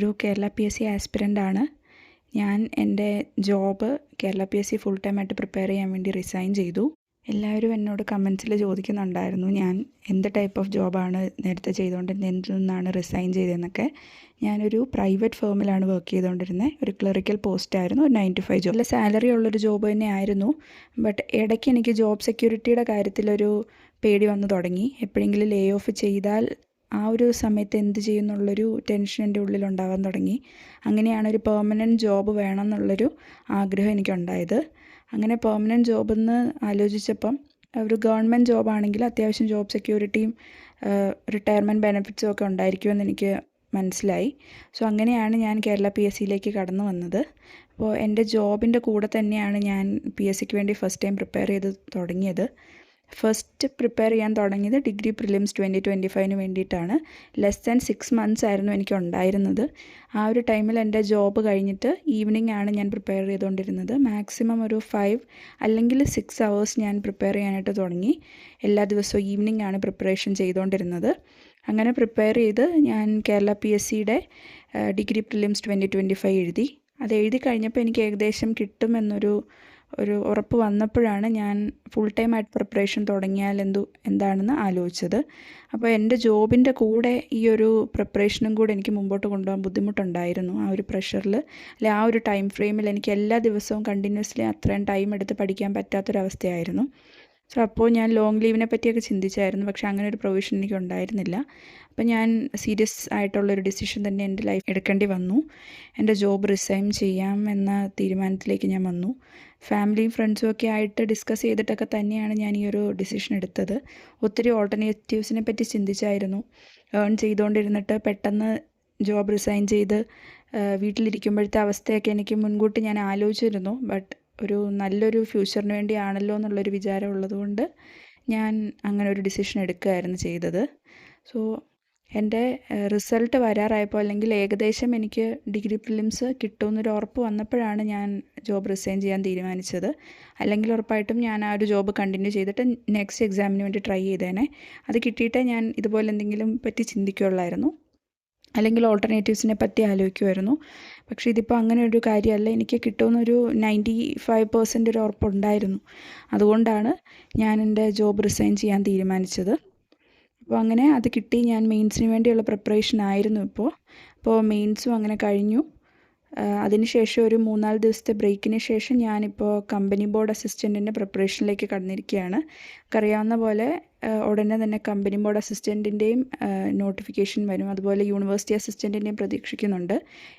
ഞാനൊരു Kerala P S C aspirant ആണ്. ഞാൻ എന്റെ job Kerala P S C full time ആയിട്ട് പ്രിപ്പയർ ചെയ്യാൻ വേണ്ടി റിസൈൻ ചെയ്തു. എല്ലാവരും എന്നോട് കമൻസിൽ ചോദിക്കുന്നുണ്ടായിരുന്നു ഞാൻ എന്ത് ടൈപ്പ് ഓഫ് ജോബാണ് നേരത്തെ ചെയ്തുകൊണ്ടിരുന്നത് എന്തിൽ നിന്നാണ് റിസൈൻ ചെയ്തതെന്നൊക്കെ ഞാനൊരു പ്രൈവറ്റ് ഫേമിലാണ് വർക്ക് ചെയ്തുകൊണ്ടിരുന്നത് ഒരു ക്ലറിക്കൽ പോസ്റ്റ് ആയിരുന്നു ഒരു നയൻ ടു ഫൈവ് ജോബ് നല്ല സാലറി ഉള്ളൊരു ജോബ് തന്നെ ആയിരുന്നു. ബട്ട് ഇടയ്ക്ക് എനിക്ക് ജോബ് സെക്യൂരിറ്റിയുടെ കാര്യത്തിലൊരു പേടി വന്നു തുടങ്ങി. എപ്പോഴെങ്കിലും ലേ ഓഫ് ചെയ്താൽ ആ ഒരു സമയത്ത് എന്ത് ചെയ്യുമെന്നുള്ളൊരു ടെൻഷൻ എന്റെ ഉള്ളിൽ ഉണ്ടാകാൻ തുടങ്ങി. അങ്ങനെയാണ് ഒരു പെർമനന്റ് ജോബ് വേണം എന്നുള്ളൊരു ആഗ്രഹം എനിക്കുണ്ടായത്. അങ്ങനെ പെർമനന്റ് ജോബ് എന്ന് ആലോചിച്ചപ്പം ഒരു ഗവൺമെന്റ് ജോബാണെങ്കിൽ അത്യാവശ്യം ജോബ് സെക്യൂരിറ്റിയും റിട്ടയർമെന്റ് ബെനിഫിറ്റ്സും ഒക്കെ ഉണ്ടായിരിക്കുമെന്ന് എനിക്ക് മനസ്സിലായി. സോ അങ്ങനെയാണ് ഞാൻ കേരള പി എസ് സിയിലേക്ക് കടന്നു വന്നത്. അപ്പോൾ എന്റെ ജോബിന്റെ കൂടെ തന്നെയാണ് ഞാൻ പി എസ് സിക്ക് വേണ്ടി ഫസ്റ്റ് ടൈം പ്രിപ്പയർ ചെയ്ത് തുടങ്ങിയത്. ഫസ്റ്റ് പ്രിപ്പയർ ചെയ്യാൻ തുടങ്ങിയത് ഡിഗ്രി പ്രിലിംസ് ട്വന്റി ട്വന്റി ഫൈവിന് വേണ്ടിയിട്ടാണ്. ലെസ് ദാൻ സിക്സ് മന്ത്സ് ആയിരുന്നു എനിക്ക് ഉണ്ടായിരുന്നത്. ആ ഒരു ടൈമിൽ എന്റെ ജോബ് കഴിഞ്ഞിട്ട് ഈവനിങ് ആണ് ഞാൻ പ്രിപ്പയർ ചെയ്തുകൊണ്ടിരുന്നത്. മാക്സിമം ഒരു ഫൈവ് അല്ലെങ്കിൽ സിക്സ് അവേഴ്സ് ഞാൻ പ്രിപ്പയർ ചെയ്യാനായിട്ട് തുടങ്ങി. എല്ലാ ദിവസവും ഈവനിങ് ആണ് പ്രിപ്പറേഷൻ ചെയ്തുകൊണ്ടിരുന്നത്. അങ്ങനെ പ്രിപ്പയർ ചെയ്ത് ഞാൻ കേരള പി എസ് സിയുടെ degree prelims twenty twenty five എഴുതി. അത് എഴുതി കഴിഞ്ഞപ്പോൾ എനിക്ക് ഏകദേശം കിട്ടുമെന്നൊരു ഒരു ഉറപ്പ് വന്നപ്പോഴാണ് ഞാൻ ഫുൾ ടൈം ആയിട്ട് പ്രിപ്പറേഷൻ തുടങ്ങിയാൽ എന്തു എന്താണെന്ന് ആലോചിച്ചത്. അപ്പോൾ എന്റെ ജോബിന്റെ കൂടെ ഈ ഒരു പ്രിപ്പറേഷനും കൂടെ എനിക്ക് മുമ്പോട്ട് കൊണ്ടുപോകാൻ ബുദ്ധിമുട്ടുണ്ടായിരുന്നു ആ ഒരു പ്രഷറിൽ അല്ലെ ആ ഒരു ടൈം ഫ്രെയിമിൽ എനിക്ക് എല്ലാ ദിവസവും കണ്ടിന്യൂസ്ലി അത്രയും ടൈം എടുത്ത് പഠിക്കാൻ പറ്റാത്തൊരവസ്ഥയായിരുന്നു. സോ അപ്പോൾ ഞാൻ ലോങ് ലീവിനെ പറ്റിയൊക്കെ ചിന്തിച്ചായിരുന്നു. പക്ഷെ അങ്ങനെ ഒരു പ്രൊവിഷൻ എനിക്ക് ഉണ്ടായിരുന്നില്ല. അപ്പോൾ ഞാൻ സീരിയസ് ആയിട്ടുള്ളൊരു ഡിസിഷൻ തന്നെ എന്റെ ലൈഫ് എടുക്കേണ്ടി വന്നു. എന്റെ ജോബ് റിസൈൻ ചെയ്യാം എന്ന തീരുമാനത്തിലേക്ക് ഞാൻ വന്നു. ഫാമിലിയും ഫ്രണ്ട്സും ഒക്കെ ആയിട്ട് ഡിസ്കസ് ചെയ്തിട്ടൊക്കെ തന്നെയാണ് ഞാൻ ഈ ഒരു ഡിസിഷൻ എടുത്തത്. ഒത്തിരി ഓൾട്ടർനേറ്റീവ്സിനെ പറ്റി ചിന്തിച്ചായിരുന്നു. ഏൺ ചെയ്തുകൊണ്ടിരുന്നിട്ട് പെട്ടെന്ന് ജോബ് റിസൈൻ ചെയ്ത് വീട്ടിലിരിക്കുമ്പോഴത്തെ അവസ്ഥയൊക്കെ എനിക്ക് മുൻകൂട്ടി ഞാൻ ആലോചിച്ചിരുന്നു. ബട്ട് ഒരു നല്ലൊരു ഫ്യൂച്ചറിന് വേണ്ടിയാണല്ലോ എന്നുള്ളൊരു വിചാരം ഉള്ളതുകൊണ്ട് ഞാൻ അങ്ങനെ ഒരു ഡിസിഷൻ എടുക്കുകയായിരുന്നു ചെയ്തത്. സോ എന്റെ റിസൾട്ട് വരാറായപ്പോൾ അല്ലെങ്കിൽ ഏകദേശം എനിക്ക് ഡിഗ്രി പ്രിലിംസ് കിട്ടുമെന്നൊരു ഉറപ്പ് വന്നപ്പോഴാണ് ഞാൻ ജോബ് റിസൈൻ ചെയ്യാൻ തീരുമാനിച്ചത്. അല്ലെങ്കിൽ ഉറപ്പായിട്ടും ഞാൻ ആ ഒരു ജോബ് കണ്ടിന്യൂ ചെയ്തിട്ട് നെക്സ്റ്റ് എക്സാമിന് വേണ്ടി ട്രൈ ചെയ്തേനെ. അത് കിട്ടിയിട്ടേ ഞാൻ ഇതുപോലെ എന്തെങ്കിലും പറ്റി ചിന്തിക്കുകയുള്ളായിരുന്നു അല്ലെങ്കിൽ ഓൾട്ടർനേറ്റീവ്സിനെ പറ്റി ആലോചിക്കുമായിരുന്നു പക്ഷേ ഇതിപ്പോൾ അങ്ങനെ ഒരു കാര്യമല്ല. എനിക്ക് കിട്ടുമെന്നൊരു നയന്റി ഫൈവ് പെർസെന്റ് ഒരു ഉറപ്പുണ്ടായിരുന്നു. അതുകൊണ്ടാണ് ഞാൻ എന്റെ ജോബ് റിസൈൻ ചെയ്യാൻ തീരുമാനിച്ചത്. അപ്പോൾ അങ്ങനെ അത് കിട്ടി. ഞാൻ മെയിൻസിന് വേണ്ടിയുള്ള പ്രിപ്പറേഷൻ ആയിരുന്നു ഇപ്പോൾ അപ്പോൾ മെയിൻസും അങ്ങനെ കഴിഞ്ഞു. അതിനുശേഷം ഒരു മൂന്നാൽ ദിവസത്തെ ബ്രേക്കിന് ശേഷം ഞാനിപ്പോൾ കമ്പനി ബോർഡ് അസിസ്റ്റന്റിന്റെ പ്രിപ്പറേഷനിലേക്ക് കടന്നിരിക്കുകയാണ്. നമുക്കറിയാവുന്ന പോലെ ഉടനെ തന്നെ കമ്പനി ബോർഡ് അസിസ്റ്റന്റിന്റെയും നോട്ടിഫിക്കേഷൻ വരും. അതുപോലെ യൂണിവേഴ്സിറ്റി അസിസ്റ്റന്റിന്റെയും പ്രതീക്ഷിക്കുന്നുണ്ട്.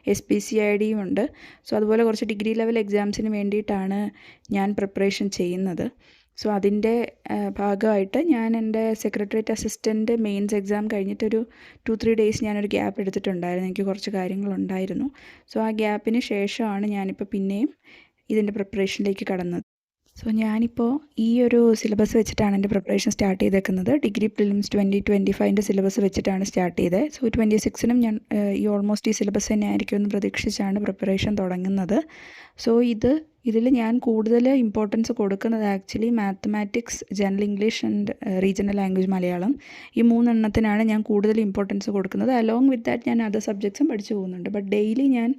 എസ് പി സി ഐ ഡിയും ഉണ്ട്. സോ അതുപോലെ കുറച്ച് ഡിഗ്രി ലെവൽ എക്സാംസിന് വേണ്ടിയിട്ടാണ് ഞാൻ പ്രിപ്പറേഷൻ ചെയ്യുന്നത്. സോ അതിന്റെ ഭാഗമായിട്ട് ഞാൻ എന്റെ സെക്രട്ടേറിയറ്റ് അസിസ്റ്റന്റ് മെയിൻസ് എക്സാം കഴിഞ്ഞിട്ടൊരു ടു ത്രീ ഡേയ്സ് ഞാനൊരു ഗ്യാപ്പ് എടുത്തിട്ടുണ്ടായിരുന്നു. എനിക്ക് കുറച്ച് കാര്യങ്ങളുണ്ടായിരുന്നു. സോ ആ ഗ്യാപ്പിന് ശേഷമാണ് ഞാനിപ്പോൾ പിന്നെയും ഇതിന്റെ പ്രിപ്പറേഷനിലേക്ക് കടന്നത്. സോ ഞാനിപ്പോൾ ഈ ഒരു സിലബസ് വെച്ചിട്ടാണ് എന്റെ പ്രിപ്പറേഷൻ സ്റ്റാർട്ട് ചെയ്തേക്കുന്നത്. ഡിഗ്രി പ്രിലിംസ് ട്വന്റി ട്വന്റി ഫൈവിന്റെ സിലബസ് വെച്ചിട്ടാണ് സ്റ്റാർട്ട് ചെയ്തത്. സോ ട്വന്റി സിക്സിനും ഞാൻ ഈ ഓൾമോസ്റ്റ് ഈ സിലബസ് തന്നെ ആയിരിക്കുമെന്ന് പ്രതീക്ഷിച്ചാണ് പ്രിപ്പറേഷൻ തുടങ്ങുന്നത്. സോ ഇത് ഇതിൽ ഞാൻ കൂടുതൽ ഇമ്പോർട്ടൻസ് കൊടുക്കുന്നത് actually mathematics general English and regional language Malayalam. ഈ മൂന്നെണ്ണത്തിനാണ് ഞാൻ കൂടുതൽ ഇമ്പോർട്ടൻസ് കൊടുക്കുന്നത്. അലോങ് വിത്ത് ദാറ്റ് ഞാൻ അതർ സബ്ജക്ട്സും പഠിച്ചു പോകുന്നുണ്ട്. ബട്ട് ഡെയിലി ഞാൻ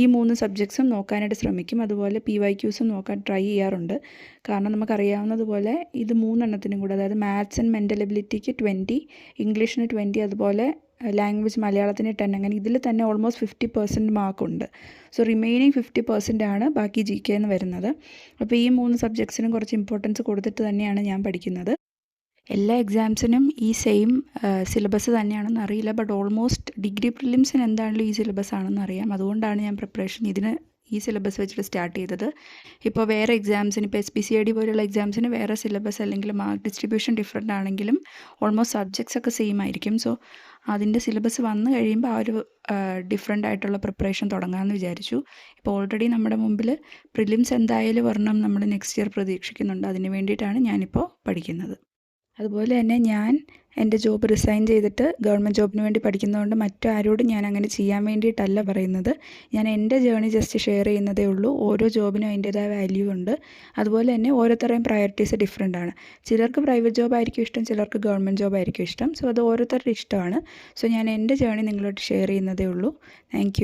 ഈ മൂന്ന് സബ്ജക്ട്സും നോക്കാനായിട്ട് ശ്രമിക്കും. അതുപോലെ പി വൈ ക്യൂസും നോക്കാൻ ട്രൈ ചെയ്യാറുണ്ട്. കാരണം നമുക്കറിയാവുന്നതുപോലെ ഇത് മൂന്നെണ്ണത്തിനും കൂടെ അതായത് മാത്സ് ആൻഡ് മെന്റൽ എബിലിറ്റിക്ക് ട്വന്റി ഇംഗ്ലീഷിന് ട്വന്റി അതുപോലെ ലാംഗ്വേജ് മലയാളത്തിന് ടെൻ അങ്ങനെ ഇതിൽ തന്നെ ഓൾമോസ്റ്റ് ഫിഫ്റ്റി പെർസെന്റ് മാർക്കുണ്ട് സോ റിമൈനിങ് ഫിഫ്റ്റി പെർസെന്റ് ആണ് ബാക്കി ജി കെ എന്ന് വരുന്നത്. അപ്പോൾ ഈ മൂന്ന് സബ്ജക്ട്സിനും കുറച്ച് ഇമ്പോർട്ടൻസ് കൊടുത്തിട്ട് തന്നെയാണ് ഞാൻ പഠിക്കുന്നത്. എല്ലാ എക്സാംസിനും ഈ സെയിം സിലബസ് തന്നെയാണെന്ന് അറിയില്ല. ബട്ട് ഓൾമോസ്റ്റ് ഡിഗ്രി പ്രിലിംസിന് എന്താണെങ്കിലും ഈ സിലബസ് ആണെന്ന് അറിയാം. അതുകൊണ്ടാണ് ഞാൻ പ്രിപ്പറേഷൻ ഇതിന് ഈ സിലബസ് വെച്ചിട്ട് സ്റ്റാർട്ട് ചെയ്തത്. ഇപ്പോൾ വേറെ എക്സാംസിന് ഇപ്പോൾ S P C I D പോലെയുള്ള എക്സാംസിന് വേറെ സിലബസ് അല്ലെങ്കിൽ മാർക്ക് ഡിസ്ട്രിബ്യൂഷൻ ഡിഫറെന്റ് ആണെങ്കിലും ഓൾമോസ്റ്റ് സബ്ജക്ട്സ് ഒക്കെ സെയിം ആയിരിക്കും. സോ അതിന്റെ സിലബസ് വന്നു കഴിയുമ്പോൾ ആ ഒരു ഡിഫറെന്റ് ആയിട്ടുള്ള പ്രിപ്പറേഷൻ തുടങ്ങാമെന്ന് വിചാരിച്ചു. ഇപ്പോൾ ഓൾറെഡി നമ്മുടെ മുമ്പിൽ പ്രിലിംസ് എന്തായാലും വരണം നമ്മൾ നെക്സ്റ്റ് ഇയർ പ്രതീക്ഷിക്കുന്നുണ്ട്. അതിന് വേണ്ടിയിട്ടാണ് ഞാനിപ്പോൾ പഠിക്കുന്നത്. അതുപോലെ തന്നെ ഞാൻ എന്റെ ജോബ് റിസൈൻ ചെയ്തിട്ട് ഗവൺമെന്റ് ജോബിന് വേണ്ടി പഠിക്കുന്നതുകൊണ്ട് മറ്റാരോടും ഞാൻ അങ്ങനെ ചെയ്യാൻ വേണ്ടിയിട്ടല്ല പറയുന്നത്. ഞാൻ എന്റെ ജേണി ജസ്റ്റ് ഷെയർ ചെയ്യുന്നതേ ഉള്ളൂ. ഓരോ ജോബിനും അതിന്റേതായ വാല്യൂ ഉണ്ട്. അതുപോലെ തന്നെ ഓരോരുത്തരുടെയും പ്രയോറിറ്റീസ് ഡിഫറെന്റ് ആണ്. ചിലർക്ക് പ്രൈവറ്റ് ജോബ് ആയിരിക്കും ഇഷ്ടം ചിലർക്ക് ഗവൺമെന്റ് ജോബ് ആയിരിക്കും ഇഷ്ടം. സോ അത് ഓരോരുത്തരുടെ ഇഷ്ടമാണ്. സോ ഞാൻ എന്റെ ജേണി നിങ്ങളോട് ഷെയർ ചെയ്യുന്നതേ ഉള്ളൂ. താങ്ക്